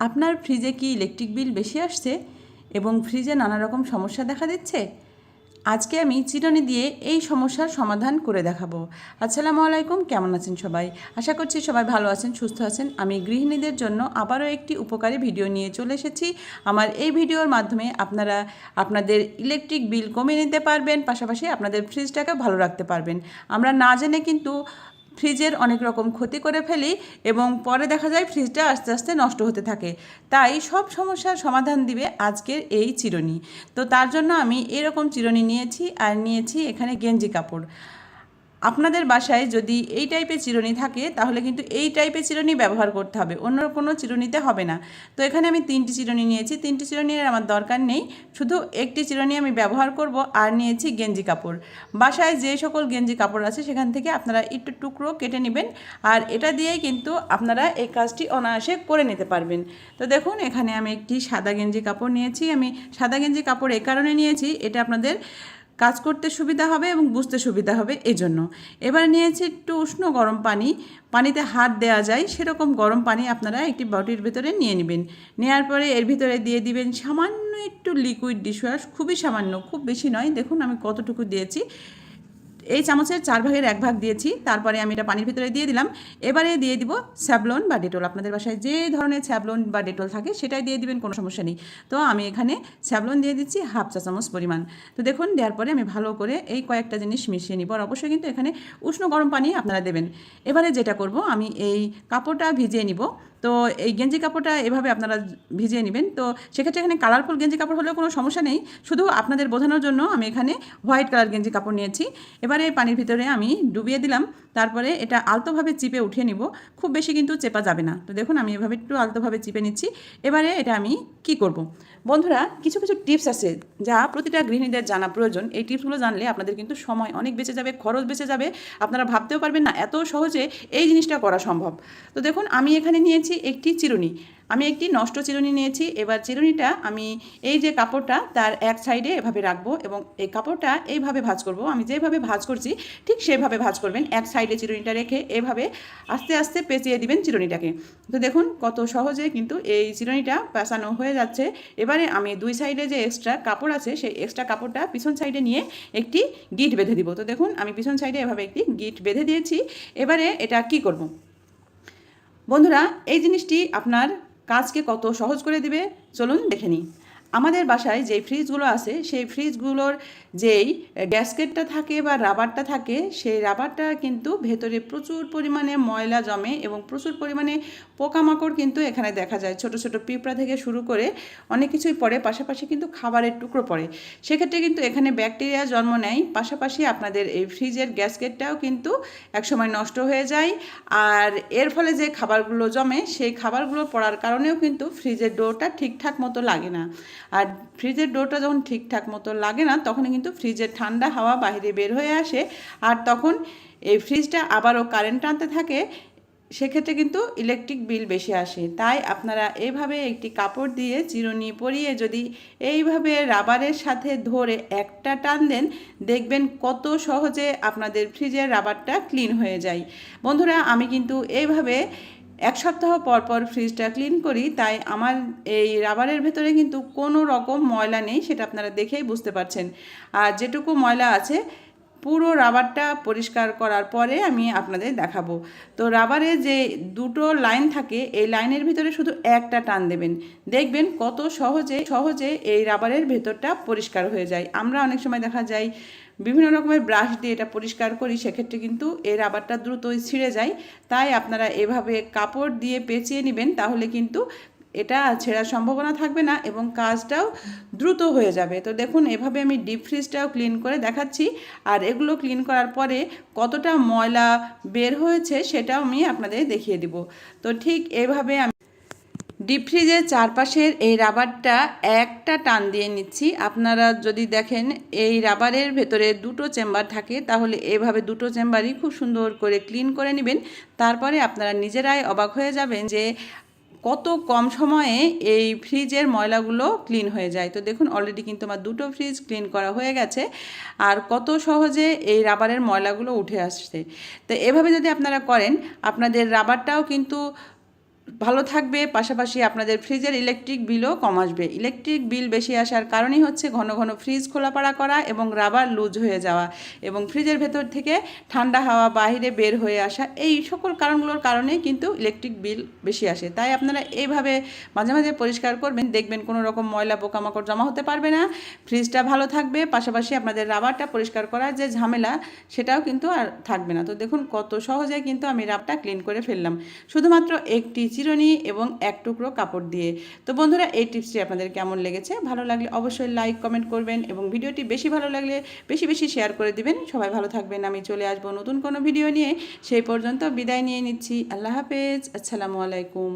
আপনার ফ্রিজে কি ইলেকট্রিক বিল বেশি আসছে এবং ফ্রিজে নানা রকম সমস্যা দেখা দিচ্ছে? আজকে আমি চিরনি দিয়ে এই সমস্যার সমাধান করে দেখাবো। আসসালামু আলাইকুম, কেমন আছেন সবাই? আশা করছি সবাই ভালো আছেন, সুস্থ আছেন। আমি গৃহিণীদের জন্য আবারও একটি উপকারী ভিডিও নিয়ে চলে এসেছি। আমার এই ভিডিওর মাধ্যমে আপনারা আপনাদের ইলেকট্রিক বিল কমিয়ে নিতে পারবেন, পাশাপাশি আপনাদের ফ্রিজটাকে ভালো রাখতে পারবেন। আমরা না জেনে কিন্তু ফ্রিজের অনেক রকম ক্ষতি করে ফেলি এবং পরে দেখা যায় ফ্রিজটা আস্তে আস্তে নষ্ট হতে থাকে। তাই সব সমস্যার সমাধান দিবে আজকের এই চিরুনি। তো তার জন্য আমি এরকম চিরুনি নিয়েছি আর নিয়েছি এখানে গেঞ্জি কাপড়। আপনাদের বাসায় যদি এই টাইপের চিরুনি থাকে, তাহলে কিন্তু এই টাইপের চিরুনি ব্যবহার করতে হবে। অন্য কোনো চিরুনিতে হবে না। তো এখানে আমি তিনটি চিরুনি নিয়েছি। তিনটি চিরুনির আমার দরকার নেই। শুধু একটি চিরুনি আমি ব্যবহার করব আর নিয়েছি গেঞ্জি কাপড়। বাসায় যে সকল গেঞ্জি কাপড় আছে, সেখান থেকে আপনারা একটু টুকরো কেটে নেবেন। আর এটা দিয়েই কিন্তু আপনারা এই কাজটি অনায়াসে করে নিতে পারবেন। তো দেখুন, এখানে আমি একটি সাদা গেঞ্জি কাপড় নিয়েছি। আমি সাদা গেঞ্জি কাপড় এ কারণে নিয়েছি। এটা আপনাদের কাজ করতে সুবিধা হবে এবং বুঝতে সুবিধা হবে এজন্য। এবার নিয়েছি একটু উষ্ণ গরম পানি। পানিতে হাত দেওয়া যায়, সেরকম গরম পানি আপনারা একটি বটির ভিতরে নিয়ে নেবেন। নেওয়ার পরে এর ভিতরে দিয়ে দিবেন সামান্য একটু লিকুইড ডিশওয়াশ খুবই সামান্য, খুব বেশি নয়। দেখুন আমি কতটুকু দিয়েছি। এই চামচের চার ভাগের এক ভাগ দিয়েছি, তারপরে আমি এটা পানির ভিতরে দিয়ে দিলাম। এবারে দিয়ে দিব স্যাবলন বা ডেটল। আপনাদের বাসায় যে ধরনের স্যাবলন বা ডেটল থাকে সেটাই দিয়ে দিবেন, কোনো সমস্যা নেই। তো আমি এখানে স্যাবলন দিয়ে দিচ্ছি হাফ চা চামচ পরিমাণ। তো দেখুন, দেওয়ার পরে আমি ভালো করে এই কয়েকটা জিনিস মিশিয়ে নিব। আর অবশ্যই কিন্তু এখানে উষ্ণ গরম পানি আপনারা দেবেন। এবারে যেটা করব, আমি এই কাপড়টা ভিজিয়ে নিব। তো এই গেঞ্জি কাপড়টা এভাবে আপনারা ভিজিয়ে নেবেন। তো সেক্ষেত্রে এখানে কালারফুল গেঞ্জি কাপড় হলেও কোনো সমস্যা নেই। শুধু আপনাদের বোঝানোর জন্য আমি এখানে হোয়াইট কালার গেঞ্জি কাপড় নিয়েছি। এবারে পানির ভিতরে আমি ডুবিয়ে দিলাম। তারপরে এটা আলতোভাবে চিপে উঠিয়ে নিব। খুব বেশি কিন্তু চেপা যাবে না। তো দেখুন, আমি এভাবে একটু আলতোভাবে চিপে নিচ্ছি। এবারে এটা আমি কি করব। বন্ধুরা, কিছু কিছু টিপস আছে যা প্রতিটা গৃহিণীদের জানা প্রয়োজন। এই টিপসগুলো জানলে আপনাদের কিন্তু সময় অনেক বেঁচে যাবে, খরচ বেঁচে যাবে। আপনারা ভাবতেও পারবেন না এত সহজে এই জিনিসটা করা সম্ভব। তো দেখুন, আমি এখানে নিয়েছি একটি চিরুনি। আমি একটি নষ্ট চিরুনি নিয়েছি। এবার চিরুনিটা আমি এই যে কাপড়টা তার এক সাইডে এভাবে রাখব এবং এই কাপড়টা এইভাবে ভাজ করব। আমি যেভাবে ভাজ করছি ঠিক সেভাবে ভাজ করবেন। এক সাইডে চিরুনিটা রেখে এভাবে আস্তে আস্তে পেঁচিয়ে দিবেন চিরুনিটাকে। তো দেখুন কত সহজে কিন্তু এই চিরুনিটা পেঁচানো হয়ে যাচ্ছে। এবারে আমি দুই সাইডে যে এক্সট্রা কাপড় আছে সেই এক্সট্রা কাপড়টা পিছন সাইডে নিয়ে একটি গিট বেঁধে দিব। তো দেখুন আমি পিছন সাইডে এভাবে একটি গিট বেঁধে দিয়েছি। এবারে এটা কি করব? বন্ধুরা এই জিনিসটি আপনার কাজকে কত সহজ করে দিবে? চলুন দেখে নিই। আমাদের বাসায় যে ফ্রিজগুলো আছে, সেই ফ্রিজগুলোর যেই গ্যাসকেটটা থাকে বা রাবারটা থাকে, সেই রাবারটা কিন্তু ভেতরে প্রচুর পরিমাণে ময়লা জমে এবং প্রচুর পরিমাণে পোকামাকড় কিন্তু এখানে দেখা যায়। ছোট ছোট পিঁপড়া থেকে শুরু করে অনেক কিছুই পড়ে, পাশাপাশি কিন্তু খাবারের টুকরো পড়ে। সেক্ষেত্রে কিন্তু এখানে ব্যাকটেরিয়া জন্ম নেয়, পাশাপাশি আপনাদের এই ফ্রিজের গ্যাসকেটটাও কিন্তু একসময় নষ্ট হয়ে যায় আর এর ফলে যে খাবারগুলো জমে, সেই খাবারগুলো পড়ার কারণেও কিন্তু ফ্রিজের ডোরটা ঠিকঠাক মতো লাগে না। আর ফ্রিজের ডোরটা যখন ঠিকঠাক মতো লাগে না, তখনই কিন্তু ফ্রিজের ঠান্ডা হাওয়া বাইরে বের হয়ে আসে। আর তখন এই ফ্রিজটা আবারও কারেন্ট টানতে থাকে, সেক্ষেত্রে কিন্তু ইলেকট্রিক বিল বেশি আসে। তাই আপনারা এইভাবে একটি কাপড় দিয়ে চিরুনি পরিয়ে যদি এইভাবে রাবারের সাথে ধরে একটা টান দেন, দেখবেন কত সহজে আপনাদের ফ্রিজের রাবারটা ক্লিন হয়ে যায়। বন্ধুরা, আমি কিন্তু এইভাবে এক সপ্তাহ পর পর ফ্রিজটা ক্লিন করি, তাই আমার এই রাবারের ভেতরে কিন্তু কোনো রকম ময়লা নেই, সেটা আপনারা দেখেই বুঝতে পারছেন। আর যেটুকু ময়লা আছে, পুরো রাবারটা পরিষ্কার করার পরে আমি আপনাদের দেখাবো। তো রাবারে যে দুটো লাইন থাকে, এই লাইনের ভিতরে শুধু একটা টান দেবেন। দেখবেন কত সহজে সহজে এই রাবারের ভেতরটা পরিষ্কার হয়ে যায়। আমরা অনেক সময় দেখা যায় বিভিন্ন রকমের ব্রাশ দিয়ে এটা পরিষ্কার করি, সেক্ষেত্রে কিন্তু এই রাবারটা দ্রুতই ছিঁড়ে যায়। তাই আপনারা এভাবে কাপড় দিয়ে পেঁচিয়ে নেবেন, তাহলে কিন্তু এটা ছেঁড়ার সম্ভাবনা থাকবে না এবং কাজটাও দ্রুত হয়ে যাবে। তো দেখুন, এভাবে আমি ডিপ ফ্রিজটাও ক্লিন করে দেখাচ্ছি। আর এগুলো ক্লিন করার পরে কতটা ময়লা বের হয়েছে সেটাও আমি আপনাদের দেখিয়ে দিব। তো ঠিক এভাবে আমি ডিপ ফ্রিজের চারপাশের এই রাবারটা একটা টান দিয়ে নিচ্ছি। আপনারা যদি দেখেন, এই রাবারের ভেতরে দুটো চেম্বার থাকে, তাহলে এভাবে দুটো চেম্বারই খুব সুন্দর করে ক্লিন করে নেবেন। তারপরে আপনারা নিজেরাই অবাক হয়ে যাবেন যে কত কম সময়ে এই ফ্রিজের ময়লাগুলো ক্লিন হয়ে যায়। তো দেখুন অলরেডি কিন্তু আমার দুটো ফ্রিজ ক্লিন করা হয়ে গেছে। আর কত সহজে এই রাবারের ময়লাগুলো উঠে আসছে। তো এভাবে যদি আপনারা করেন, আপনাদের রাবারটাও কিন্তু ভালো থাকবে, পাশাপাশি আপনাদের ফ্রিজের ইলেকট্রিক বিলও কম আসবে। ইলেকট্রিক বিল বেশি আসার কারণই হচ্ছে ঘন ঘন ফ্রিজ খোলাপাড়া করা এবং রাবার লুজ হয়ে যাওয়া এবং ফ্রিজের ভেতর থেকে ঠান্ডা হাওয়া বাইরে বের হয়ে আসা এই সকল কারণগুলোর কারণেই কিন্তু ইলেকট্রিক বিল বেশি আসে। তাই আপনারা এইভাবে মাঝে মাঝে পরিষ্কার করবেন, দেখবেন কোনো রকম ময়লা পোকামাকড় জমা হতে পারবে না। ফ্রিজটা ভালো থাকবে, পাশাপাশি আপনাদের রাবারটা পরিষ্কার করার যে ঝামেলা সেটাও কিন্তু আর থাকবে না। তো দেখুন কত সহজে কিন্তু আমি রাবটা ক্লিন করে ফেললাম। শুধুমাত্র একটি চিরুনি এবং এক টুকরো কাপড় দিয়ে। তো বন্ধুরা, এই টিপসটি আপনাদের কেমন লেগেছে? ভালো লাগলে অবশ্যই লাইক কমেন্ট করবেন এবং ভিডিওটি বেশি ভালো লাগলে বেশি বেশি শেয়ার করে দিবেন। সবাই ভালো থাকবেন। আমি চলে আসব নতুন কোনো ভিডিও নিয়ে। সেই পর্যন্ত বিদায় নিয়ে নিচ্ছি। আল্লাহ হাফেজ। আসসালামু আলাইকুম।